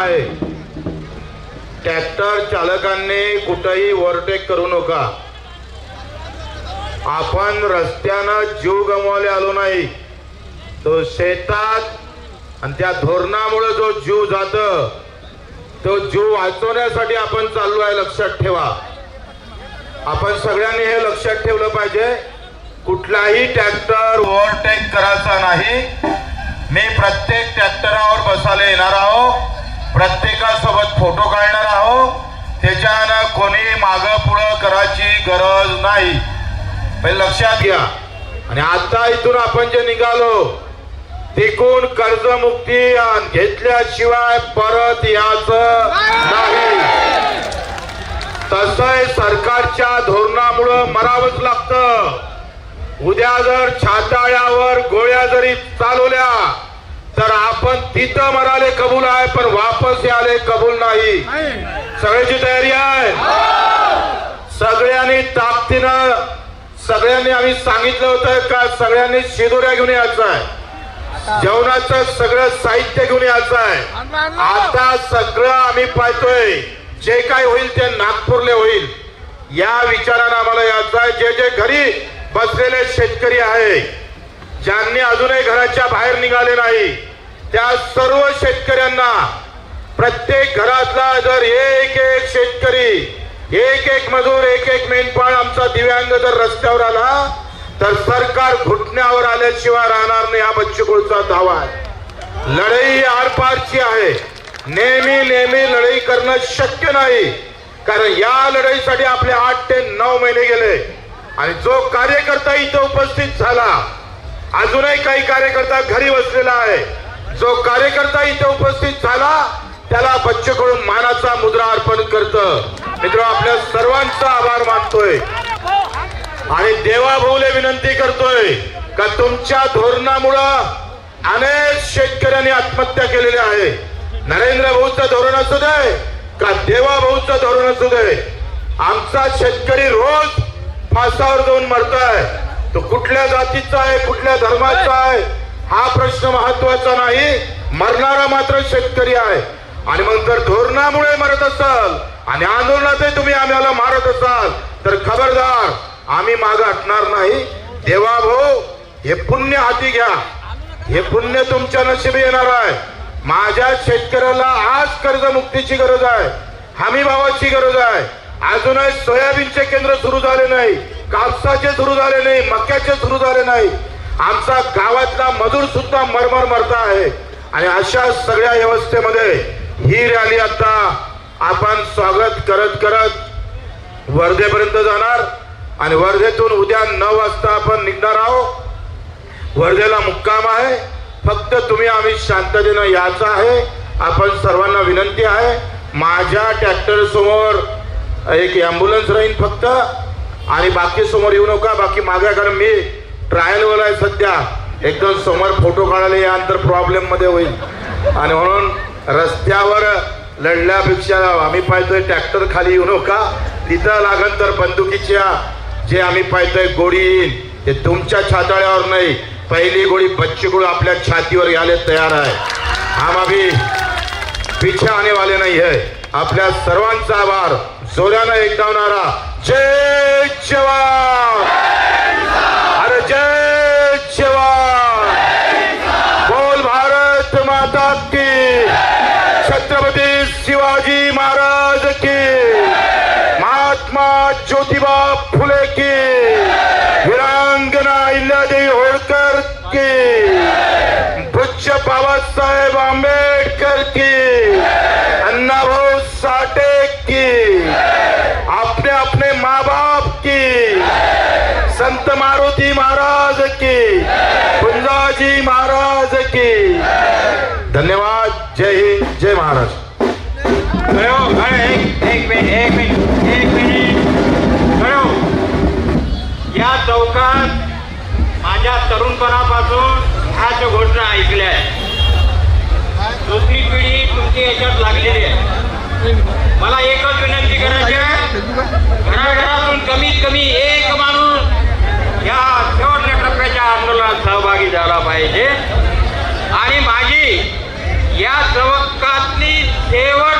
आहे. ट्रॅक्टर चालकांनी कुठंही ओव्हरटेक करू नका. आपण रस्त्यानं जीव गमावले आलो नाही. तो शेतात आणि त्या धोरणामुळे जो जीव जात तो जीव वाचवण्यासाठी आपण चाललो आहे लक्षात ठेवा. आपण सगळ्यांनी हे लक्षात ठेवलं पाहिजे कुठलाही ट्रॅक्टर ओव्हरटेक करायचा नाही. मी प्रत्येक ट्रॅक्टरावर बसायला येणार आहो. प्रत्येकासोबत फोटो काढणार आहो त्याच्यानं कोणी माग पुढं करायची गरज नाही. पहिले लक्षात घ्या. आणि आता इथून आपण जे निघालो तिकून कर्जमुक्ती मुक्ती घेतल्याशिवाय परत यायचं नाही. तसंय सरकारच्या धोरणामुळं मरावंच लागतं. उद्या जर छाताळ्यावर गोळ्या जरी चालवल्या तर आपण तिथं मराले कबूल आहे पण वापस याले कबूल नाही. सगळ्याची तयारी आहे? सगळ्यांनी ताकदीनं सगळ्यांनी आम्ही सांगितलं होतं का सगळ्यांनी शिदोऱ्या घेऊन यायचं आहे. जेवणाचं सगळं साहित्य घेऊन यायचं आहे. आता सगळं आम्ही पाहतोय. जे काय होईल ते नागपूरले होईल. या विचारानं आम्हाला यायचं आहे. जे जे घरी बसलेले शेतकरी आहे ज्यांनी अजूनही घराच्या बाहेर निघाले नाही त्या सर्व शेतकऱ्यांना प्रत्येक घरातला जर एक एक शेतकरी एक एक मजूर एक एक मेंढपाळ आमचा दिव्यांग जर रस्त्यावर आला तर सरकार घुटण्यावर आल्याशिवाय राहणार नाही हा बच्चूकुळचा दावा आहे. लढाई आरपारची आहे. नेहमी नेहमी लढाई करणं शक्य नाही. कारण या लढाईसाठी आपले आठ ते नऊ महिने गेले. आणि जो कार्यकर्ता इथं उपस्थित झाला अजूनही काही कार्यकर्ता घरी बसलेला आहे. जो कार्यकर्ता इथे उपस्थित झाला त्याला बच्चूकडून मानाचा मुद्रा अर्पण करत. मित्र आपल्या सर्वांचा आभार मानतोय. आणि देवाभाऊले विनंती करतोय का तुमच्या धोरणामुळं अनेक शेतकऱ्यांनी आत्महत्या केलेल्या आहे. नरेंद्र भाऊचं धोरण असू दे का देवा भाऊचं धोरण असू दे आमचा शेतकरी रोज फासावर जाऊन मरतोय. तो कुठल्या जातीचा आहे कुठल्या धर्माचा आहे हा प्रश्न महत्त्वाचा नाही. मरणारा मात्र शेतकरी आहे. आणि मग जर धोरणामुळे मरत असाल आणि आंदोलनातही तुम्ही आम्हाला मारत असाल तर खबरदार आम्ही माग हटणार नाही. देवा भाऊ हे पुण्य हाती घ्या. हे पुण्य तुमच्या नशिबी येणार आहे. माझ्या शेतकऱ्याला आज कर्जमुक्तीची गरज आहे. हमी भावाची गरज आहे. अजूनही सोयाबीनचे केंद्र सुरू झाले नाही. कापसाचे सुरू झाले नाही. मक्याचे सुरू झाले नाही. आमचा गावातला मजूर सुद्धा मरमर मरता आहे. आणि अशा सगळ्या व्यवस्थेमध्ये ही रॅली आता आपण स्वागत करत करत वर्धेपर्यंत जाणार. आणि वर्धेतून उद्या नऊ वाजता आपण निघणार आहोत. वर्धेला मुक्काम आहे. फक्त तुम्ही आम्ही शांततेनं यायचं आहे. आपण सर्वांना विनंती आहे. माझ्या ट्रॅक्टर समोर एक ॲम्ब्युलन्स राहील फक्त. आणि बाकी समोर येऊ नका. बाकी मागे कारण मी ट्रायलवर आहे सध्या. एकदम समोर फोटो काढायला या अंतर प्रॉब्लेममध्ये होईल. आणि म्हणून रस्त्यावर लढल्यापेक्षा आम्ही पाहतोय ट्रॅक्टर खाली येऊ नका. तिथं लागन तर बंदुकीच्या जे आम्ही पाहतोय गोळी येईल. ते तुमच्या छाताळ्यावर नाही. पहिली गोळी बच्चीगुळ आपल्या छातीवर घ्यायला तयार आहे. हम अभी पीछे आने वाले नाही है आपल्या सर्वांचा आभार. जोरानं एकदावणारा जय जवान! महाराज की महात्मा ज्योतिबा फुले की वीरांगना इल्यादेवी होळकर की पूज्य बाबासाहेब आंबेडकर की अन्नाभाऊ साठे की अपने अपने माँ बाप की संत मारुति महाराज की कुंजाजी महाराज की धन्यवाद जय हिंद जय महाराष्ट्र या चौकात माझ्या तरुणपणापासून ह्याच घोषणा ऐकल्या आहेत. दुसरी पिढी तुमची याच्यात लागलेली आहे. मला एकच विनंती करायची आहे घराघरातून कमीत कमी एक माणूस या शेवटच्या टप्प्याच्या आंदोलनात सहभागी झाला पाहिजे. आणि माझी या चौकातली शेवट